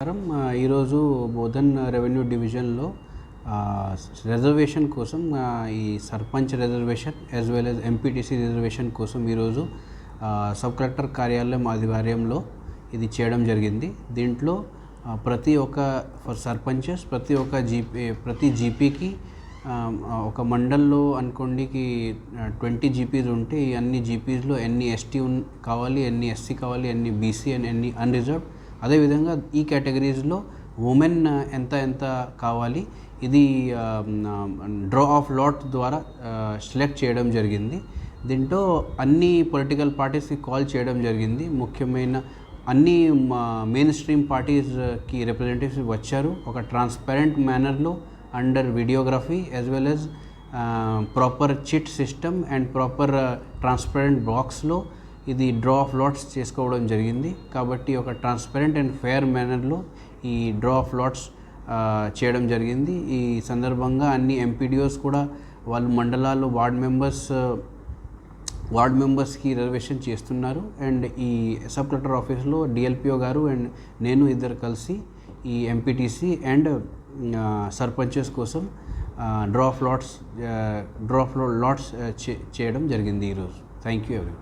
నమస్కారం. ఈరోజు బోధన్ రెవెన్యూ డివిజన్లో రిజర్వేషన్ కోసం ఈ sarpanch reservation as well as MPTC reservation కోసం ఈరోజు సబ్ కలెక్టర్ కార్యాలయం ఆధ్వర్యంలో ఇది చేయడం జరిగింది. దీంట్లో ప్రతి ఒక్క ఫర్ సర్పంచెస్ ప్రతి ఒక్క జీపీ ప్రతి జీపీకి ఒక మండల్లో అనుకోండికి ట్వంటీ జీపీస్ ఉంటే ఈ అన్ని జీపీస్లో ఎన్ని ఎస్టీ కావాలి ఎన్ని ఎస్సీ కావాలి ఎన్ని బీసీ అండ్ ఎన్ని అన్రిజర్వ్ అదేవిధంగా ఈ కేటగిరీస్లో ఉమెన్ uh, ఎంత ఎంత కావాలి ఇది డ్రా ఆఫ్ లాట్ ద్వారా uh, సెలెక్ట్ చేయడం జరిగింది. దీంట్లో అన్ని పొలిటికల్ పార్టీస్కి కాల్ చేయడం జరిగింది. ముఖ్యమైన అన్ని మెయిన్ స్ట్రీమ్ పార్టీస్కి రిప్రజెంటేటివ్స్ వచ్చారు. ఒక transparent మేనర్లో under videography as well as proper chit system and proper transparent బాక్స్లో ఇది డ్రా ఆఫ్ లాట్స్ చేసుకోవడం జరిగింది. కాబట్టి ఒక ట్రాన్స్పరెంట్ అండ్ ఫెయిర్ మేనర్లో ఈ డ్రా ఆఫ్ లాట్స్ చేయడం జరిగింది. ఈ సందర్భంగా అన్ని ఎంపీడీఓస్ కూడా వాళ్ళు మండలాల్లో వార్డ్ మెంబర్స్ వార్డ్ మెంబర్స్కి రిజర్వేషన్ చేస్తున్నారు. అండ్ ఈ సబ్ కలెక్టర్ ఆఫీస్లో డిఎల్పిఓ గారు అండ్ నేను ఇద్దరు కలిసి ఈ ఎంపీటీసీ అండ్ సర్పంచెస్ కోసం draw of lots draw of lots చేయడం జరిగింది ఈరోజు థ్యాంక్ యూ ఎవరి